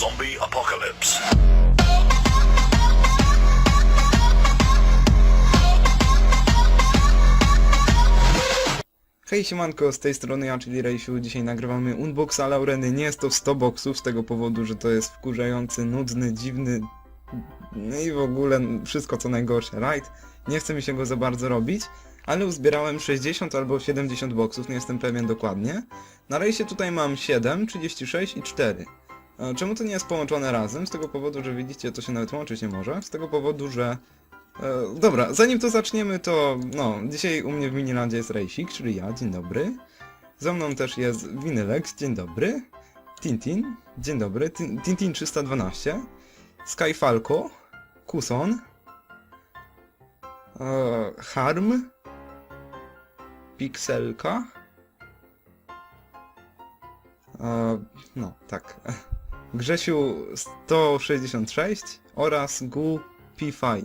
zombie apocalypse. Hej siemanko, z tej strony ja, czyli Rejsiu. Dzisiaj nagrywamy unboxa Laureny. Nie jest to 100 boxów z tego powodu, że to jest wkurzający, nudny, dziwny no i w ogóle wszystko co najgorsze, right? Nie chce mi się go za bardzo robić, ale uzbierałem 60 albo 70 boxów, nie jestem pewien dokładnie. Na rejsie tutaj mam 7, 36 i 4. Czemu to nie jest połączone razem? Z tego powodu, że widzicie, to się nawet łączyć nie może. Z tego powodu, że E, dobra, zanim to zaczniemy, to no, dzisiaj u mnie w Minilandzie jest Rejsik, czyli ja, dzień dobry. Ze mną też jest Winylex, dzień dobry. Tintin, dzień dobry. Tin- Tintin 312. Skyfalco, Kuson. E, Harm. Pixelka. E, no, tak. Grzesiu 166 oraz Gu P5.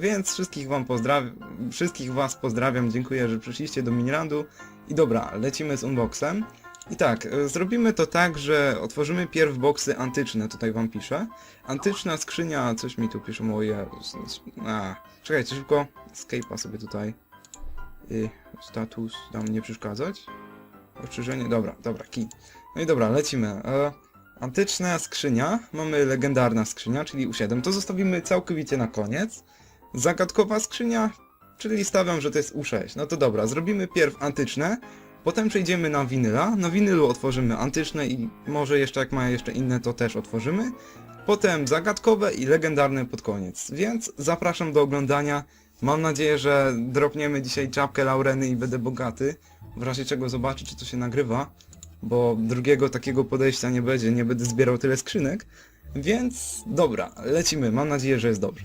Więc wszystkich wam pozdrawiam, wszystkich was pozdrawiam, dziękuję, że przyszliście do Minirandu. I dobra, lecimy z unboxem. I tak, e, zrobimy to tak, że otworzymy pierw boxy antyczne, tutaj wam piszę. Antyczna skrzynia, coś mi tu piszą, o Jezus. A, czekajcie, szybko, escape'a sobie tutaj. Y, status, tam nie przeszkadzać. Ostrzeżenie, dobra, dobra, key. No i dobra, lecimy. E, antyczna skrzynia, mamy legendarna skrzynia, czyli U7, to zostawimy całkowicie na koniec. Zagadkowa skrzynia, czyli stawiam, że to jest U6. No to dobra, zrobimy pierw antyczne, potem przejdziemy na winyla. Na winylu otworzymy antyczne i może jeszcze jak ma jeszcze inne, to też otworzymy. Potem zagadkowe i legendarne pod koniec. Więc zapraszam do oglądania. Mam nadzieję, że dropniemy dzisiaj czapkę Laureny i będę bogaty. W razie czego zobaczę, czy to się nagrywa. Bo drugiego takiego podejścia nie będzie, nie będę zbierał tyle skrzynek. Więc dobra, lecimy. Mam nadzieję, że jest dobrze.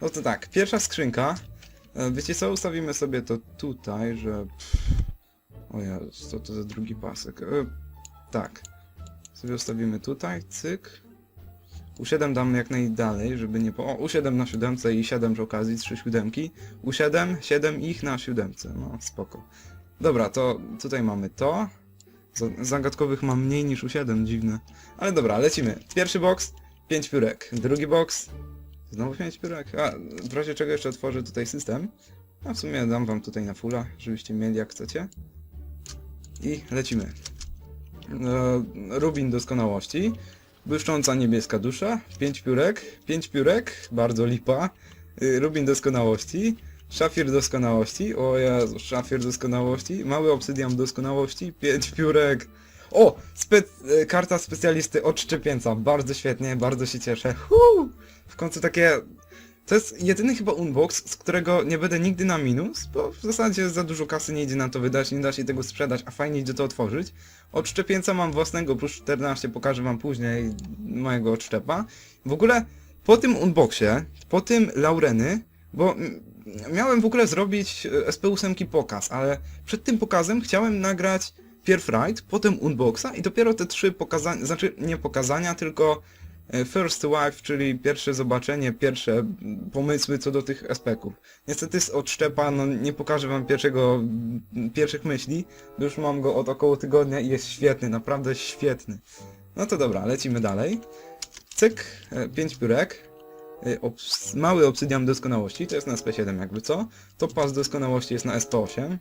No to tak, pierwsza skrzynka. E, Wiecie co, ustawimy sobie to tutaj, że... O Jezus, to to za drugi pasek. E, Tak. Sobie ustawimy tutaj, cyk. U7 damy jak najdalej, żeby nie po... O, U7 na siódemce i 7 przy okazji, trzy siódemki. U7, 7 ich na siódemce, no spoko. Dobra, to tutaj mamy to. Za- Zagadkowych mam mniej niż U7, dziwne. Ale dobra, lecimy. Pierwszy box, 5 piórek. Drugi box, Znowu pięć piórek? A, w razie czego jeszcze otworzę tutaj system. A w sumie dam wam tutaj na fulla, żebyście mieli jak chcecie. I lecimy. E, Rubin doskonałości. Błyszcząca niebieska dusza. Pięć piórek. Pięć piórek. Bardzo lipa. Y, Rubin doskonałości. Szafir doskonałości. O Jezu, szafir doskonałości. Mały obsydian doskonałości. Pięć piórek. O! Spe e, karta specjalisty od szczepieńca. Bardzo świetnie, bardzo się cieszę. Huu! W końcu takie... To jest jedyny chyba unbox, z którego nie będę nigdy na minus, bo w zasadzie za dużo kasy nie idzie na to wydać, nie da się tego sprzedać, a fajnie idzie to otworzyć. Od szczepieńca mam własnego, plus 14, pokażę wam później mojego odszczepa. W ogóle po tym unboxie, po tym Laureny, bo miałem w ogóle zrobić e, SP8 pokaz, ale przed tym pokazem chciałem nagrać pierw raid, potem unboxa i dopiero te trzy pokazania, znaczy nie pokazania, tylko e, First Wife, czyli pierwsze zobaczenie, pierwsze pomysły co do tych aspektów. Niestety z odszczepa, no nie pokażę wam pierwszego, pierwszych myśli, bo już mam go od około tygodnia i jest świetny, naprawdę świetny. No to dobra, lecimy dalej. Cyk, 5 piórek. E, Obs mały obsydian doskonałości, to jest na SP7 jakby co. Topas doskonałości jest na SP8.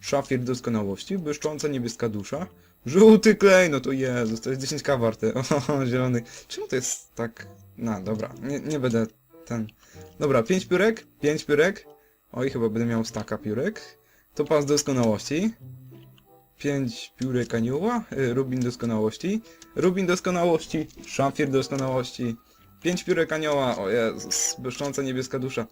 Szafir doskonałości, błyszcząca niebieska dusza. Żółty klej, no to Jezus, to jest 10k warte. Zielony. Czemu to jest tak... No, dobra, nie, nie będę ten... Dobra, 5 piórek, 5 piórek. Oj, chyba będę miał staka piórek. Topas doskonałości. 5 piórek anioła, y, Rubin doskonałości. Rubin doskonałości, Szafir doskonałości. 5 piórek anioła, o Jezus, błyszcząca niebieska dusza.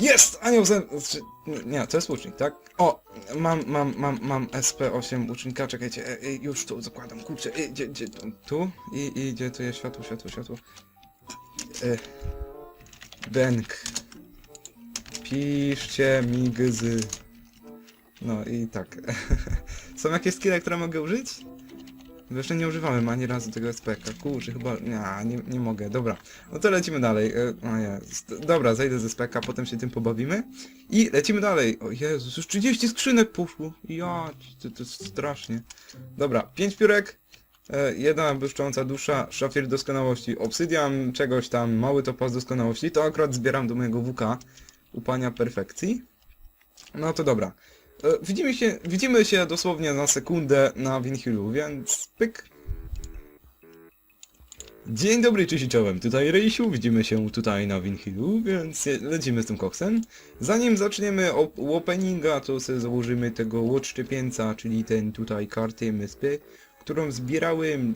Jest! Anioł ze... znaczy, Nie, to jest łucznik, tak? O! Mam, mam, mam, mam SP8 łucznika, czekajcie, e, e, już tu zakładam, kurczę, e, gdzie, gdzie, tu? I, i gdzie tu jest światło, światło, światło? E. Piszcie mi gzy. No i tak. Są jakieś skille, które mogę użyć? Jeszcze nie używałem ani razu tego SPK. Kurczę, chyba... Nie, nie, nie mogę. Dobra. No to lecimy dalej. E, O Jezus. Dobra, zejdę ze SPK, potem się tym pobawimy. I lecimy dalej. O Jezus, już 30 skrzynek poszło. Ja, to, to jest strasznie. Dobra, 5 piórek. E, jedna błyszcząca dusza, szafir doskonałości, obsydian czegoś tam, mały topas doskonałości, to akurat zbieram do mojego WK, upania perfekcji. No to dobra. E, widzimy się, widzimy się dosłownie na sekundę na Winhillu, więc pyk. Dzień dobry, cześć tutaj Rejsiu, widzimy się tutaj na Winhillu, więc lecimy z tym koksem. Zanim zaczniemy op- openinga, to sobie założymy tego łoczczepieńca, czyli ten tutaj karty MSP, którą zbierałem,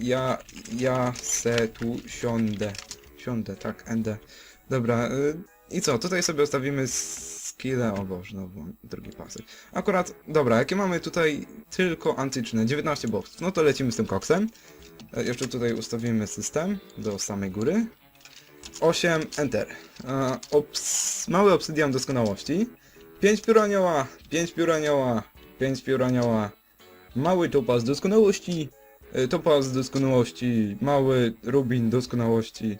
ja, ja se tu siądę, siądę, tak, endę. Dobra, y, i co, tutaj sobie ostawimy skille, o Boże, bo drugi pasek. Akurat, dobra, jakie mamy tutaj tylko antyczne, 19 boxów, no to lecimy z tym koksem. E, Jeszcze tutaj ustawimy system do samej góry. 8, enter. E, mały obsydian doskonałości. 5 piór anioła, 5 piór anioła, 5 piór anioła. Mały topaz doskonałości, e, topaz doskonałości, mały rubin doskonałości.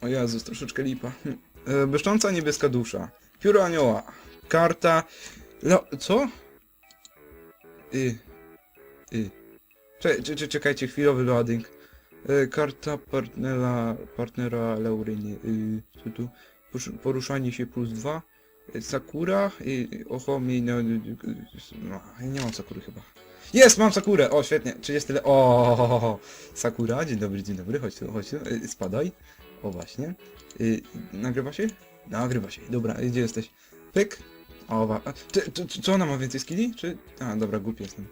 O Jezus, troszeczkę lipa. E, Błyszcząca niebieska dusza. Pióro anioła. Karta... No, co? Y... Y... Cze, cze, cze, czekajcie, chwilowy loading. E, karta partnera, partnera Laurynie. Y, co tu? Poruszanie się plus dwa. E, Sakura. Y, Ohomi. No, no, nie mam Sakury chyba. Jest, mam Sakurę! O, świetnie. 30 le... O, Sakura, dzień dobry, dzień dobry. Chodź tu, chodź tu. Y, Spadaj. O, właśnie. Y, nagrywa się? Nagrywa się. Dobra, gdzie jesteś? Pyk. O, wa... a, czy, ona ma więcej skilli? Czy... A, dobra, głupi jestem.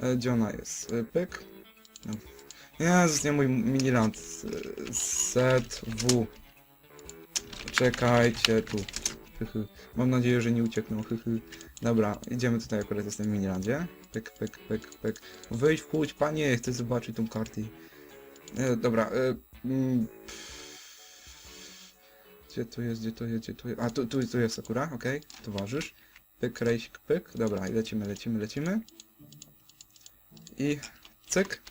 E, Gdzie ona jest? E, Pyk. No. Jezus, nie mój miniland. E, Set W. Czekajcie tu. Mam nadzieję, że nie uciekną. Hychy. Dobra, idziemy tutaj akurat jestem w minilandzie. Pyk, pyk, pyk, pyk. Wejdź, wchódź, panie, chcę zobaczyć tą kartę. E, dobra, e, mm, Gdzie to jest, gdzie to jest, gdzie to jest? A, tu, tu, tu jest Sakura, okej, towarzysz. Pyk, rejsik, pyk. Dobra, i lecimy, lecimy, lecimy. I cyk.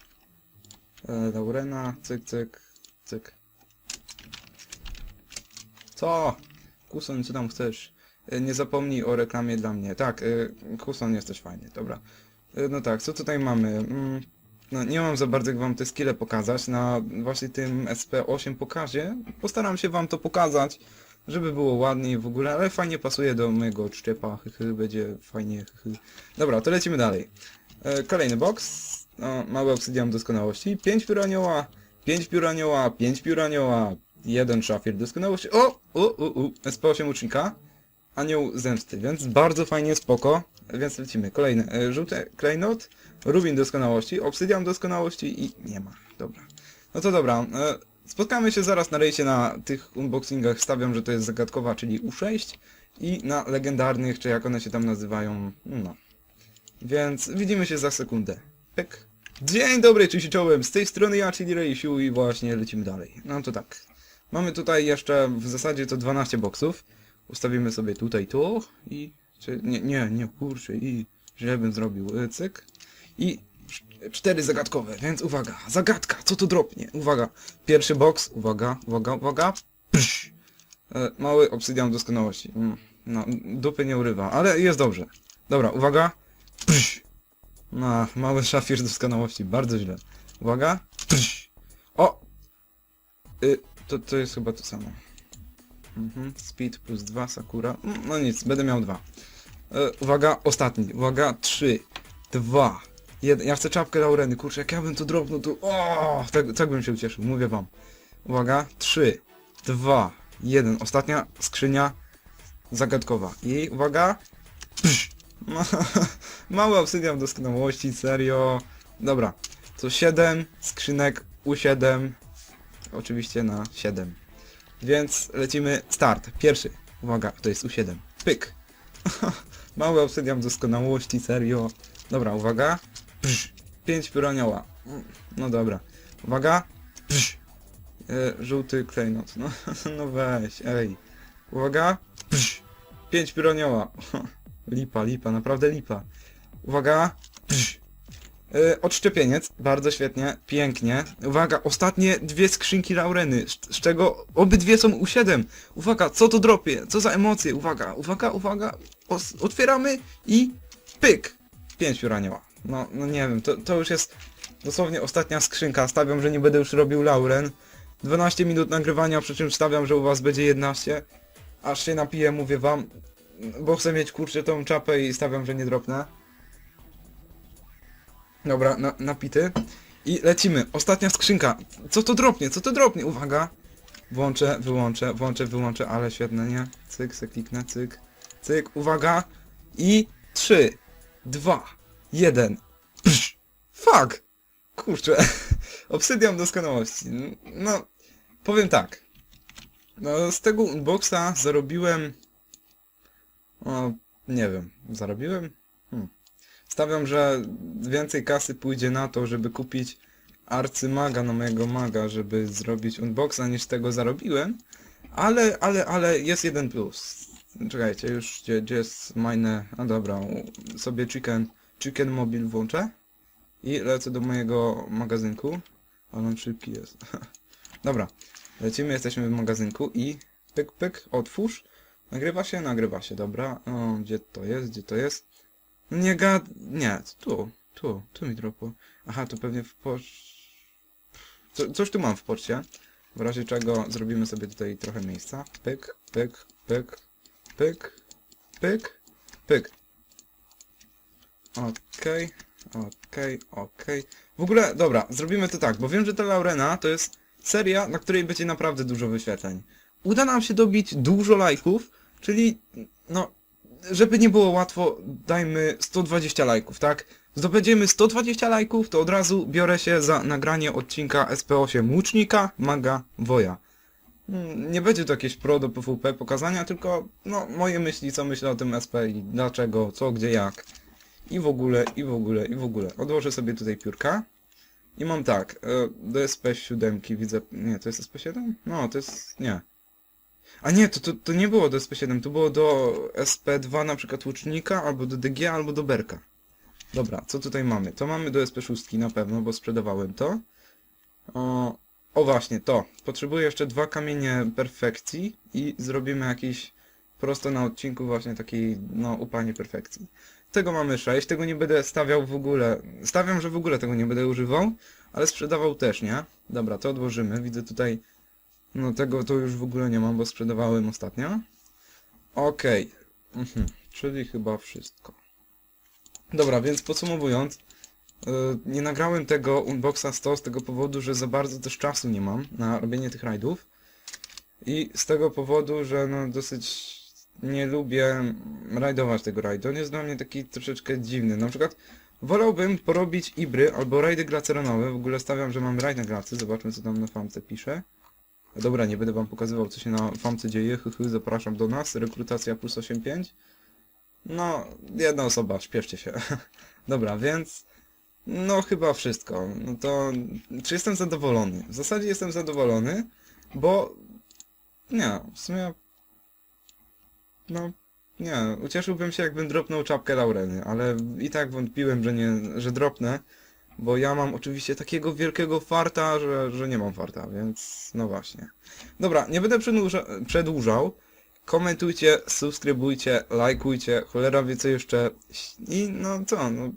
E, Laurena, cyk, cyk, cyk. Co? Kuson, co tam chcesz? E, Nie zapomnij o reklamie dla mnie. Tak, e, Kuson jesteś fajny, dobra. E, No tak, co tutaj mamy? Mm, No nie mam za bardzo jak wam te skille pokazać. Na właśnie tym SP8 pokazie postaram się wam to pokazać, żeby było ładniej w ogóle, ale fajnie pasuje do mojego odszczepa. Hychy, będzie fajnie. Dobra, to lecimy dalej. E, kolejny box. No, mały obsydian doskonałości. 5 piór anioła, 5 piór anioła, 5 piór anioła, 1 szafir doskonałości. O! U, u, u. SP8 ucznika. Anioł zemsty, więc bardzo fajnie, spoko. Więc lecimy. Kolejny. E, żółty klejnot, rubin doskonałości, obsydian doskonałości i nie ma. Dobra. No to dobra. E, spotkamy się zaraz na rejsie na tych unboxingach. Stawiam, że to jest zagadkowa, czyli U6 i na legendarnych, czy jak one się tam nazywają. No. Więc widzimy się za sekundę. Pyk. Dzień dobry, cześć czołem, z tej strony ja, czyli Rejsiu i właśnie lecimy dalej. No to tak. Mamy tutaj jeszcze w zasadzie to 12 boksów. Ustawimy sobie tutaj to i... Czy, nie, nie, nie, kurczę, i źle bym zrobił. y, Cyk. I cz- cztery zagadkowe, więc uwaga. Zagadka, co to dropnie? Uwaga. Pierwszy boks, uwaga, uwaga, uwaga. Psz. E, Mały obsydian doskonałości. Mm, No, dupy nie urywa, ale jest dobrze. Dobra, uwaga. Psz. No, mały szafir doskonałości, bardzo źle. Uwaga. Psz. O! Y, to, to jest chyba to samo. Mhm. Speed plus 2, Sakura. Mm, No nic, będę miał dwa. E, uwaga, ostatni. Uwaga, 3, 2, 1. Ja chcę czapkę Laureny, kurczę, jak ja bym to drobnął, to... O, tak, tak bym się ucieszył, mówię wam. Uwaga, 3, 2, 1. Ostatnia skrzynia zagadkowa. I uwaga. Psz. Mały obsydian doskonałości, serio. Dobra, to 7 skrzynek U7. Oczywiście na 7. Więc lecimy start. Pierwszy. Uwaga, to jest U7. Pyk. Mały obsydian doskonałości, serio. Dobra, uwaga. Psz. 5 piór anioła. Mm, No dobra. Uwaga. Psz. E, żółty klejnot. No, no weź, ej. Uwaga. Psz. 5 piór anioła. Lipa, lipa, naprawdę lipa. Uwaga. Psz. E, odszczepieniec, bardzo świetnie, pięknie. Uwaga, ostatnie dwie skrzynki Laureny, z, z czego obydwie są U7. Uwaga, co to dropie? Co za emocje? Uwaga, uwaga, uwaga. Os, otwieramy i pyk. Pięć piór anioła. No, no nie wiem, to, to już jest dosłownie ostatnia skrzynka. Stawiam, że nie będę już robił Lauren. 12 minut nagrywania, przy czym stawiam, że u was będzie 11. Aż się napiję, mówię wam, bo chcę mieć kurczę tą czapę i stawiam, że nie dropnę. Dobra, na, napity. I lecimy. Ostatnia skrzynka. Co to dropnie? Co to dropnie? Uwaga. Włączę, wyłączę, włączę, wyłączę, ale świetne, nie? Cyk, se kliknę, cyk, cyk, uwaga. I 3, 2, 1. Psz, fuck! Kurczę. Obsydian doskonałości. No, powiem tak. No, z tego unboxa zarobiłem... O, nie wiem. Zarobiłem? Stawiam, że więcej kasy pójdzie na to, żeby kupić arcymaga na mojego maga, żeby zrobić unboxa, niż tego zarobiłem. Ale, ale, ale jest jeden plus. Czekajcie, już gdzie, gdzie jest mine... A dobra, sobie chicken, chicken mobile włączę. I lecę do mojego magazynku. Ale on szybki jest. dobra, lecimy, jesteśmy w magazynku i pyk, pyk, otwórz. Nagrywa się, nagrywa się, dobra. O, gdzie to jest, gdzie to jest? Nie gad... Nie, tu, tu, tu mi dropło. Aha, to pewnie w poczcie... Co, coś tu mam w poczcie. W razie czego zrobimy sobie tutaj trochę miejsca. Pyk, pyk, pyk, pyk, pyk, pyk. Okej, okej, okej. W ogóle, dobra, zrobimy to tak, bo wiem, że ta Laurena to jest seria, na której będzie naprawdę dużo wyświetleń. Uda nam się dobić dużo lajków, czyli, no, żeby nie było łatwo, dajmy 120 lajków, tak? Zdobędziemy 120 lajków, to od razu biorę się za nagranie odcinka SP8 Łucznika Maga Woja. Mm, Nie będzie to jakieś pro do PvP pokazania, tylko no, moje myśli, co myślę o tym SP i dlaczego, co, gdzie, jak. I w ogóle, i w ogóle, i w ogóle. Odłożę sobie tutaj piórka. I mam tak, e, do SP7 widzę... Nie, to jest SP7? No, to jest... nie. A nie, to, to, to nie było do SP7, to było do SP2 na przykład łucznika, albo do DG, albo do Berka. Dobra, co tutaj mamy? To mamy do SP6 na pewno, bo sprzedawałem to. O, o właśnie, to. Potrzebuję jeszcze dwa kamienie perfekcji i zrobimy jakiś prosto na odcinku właśnie taki, no, upanie perfekcji. Tego mamy 6, tego nie będę stawiał w ogóle. Stawiam, że w ogóle tego nie będę używał, ale sprzedawał też, nie? Dobra, to odłożymy. Widzę tutaj, no tego to już w ogóle nie mam, bo sprzedawałem ostatnio. Okej, mhm. czyli chyba wszystko. Dobra, więc podsumowując, yy, nie nagrałem tego unboxa 100 z tego powodu, że za bardzo też czasu nie mam na robienie tych rajdów. I z tego powodu, że no dosyć nie lubię rajdować tego rajdu. On jest dla mnie taki troszeczkę dziwny. Na przykład wolałbym porobić ibry albo rajdy glaceronowe. W ogóle stawiam, że mam rajd na glacy. Zobaczmy co tam na famce pisze. Dobra, nie będę wam pokazywał co się na famce dzieje. Hychy, zapraszam do nas. Rekrutacja plus 8.5. No, jedna osoba, śpieszcie się. Dobra, więc... No chyba wszystko. No to... Czy jestem zadowolony? W zasadzie jestem zadowolony, bo... Nie, w sumie... No... Nie, ucieszyłbym się jakbym dropnął czapkę Laureny, ale i tak wątpiłem, że nie, że dropnę, bo ja mam oczywiście takiego wielkiego farta, że, że nie mam farta, więc no właśnie. Dobra, nie będę przedłuża, przedłużał. Komentujcie, subskrybujcie, lajkujcie, cholera wie co jeszcze. I no co, no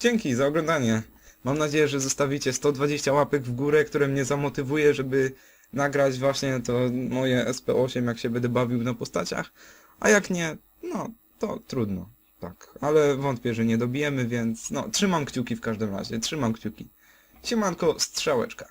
dzięki za oglądanie. Mam nadzieję, że zostawicie 120 łapek w górę, które mnie zamotywuje, żeby nagrać właśnie to moje SP8, jak się będę bawił na postaciach. A jak nie, no to trudno. Tak, ale wątpię, że nie dobijemy, więc no trzymam kciuki w każdym razie, trzymam kciuki. Siemanko, strzałeczka.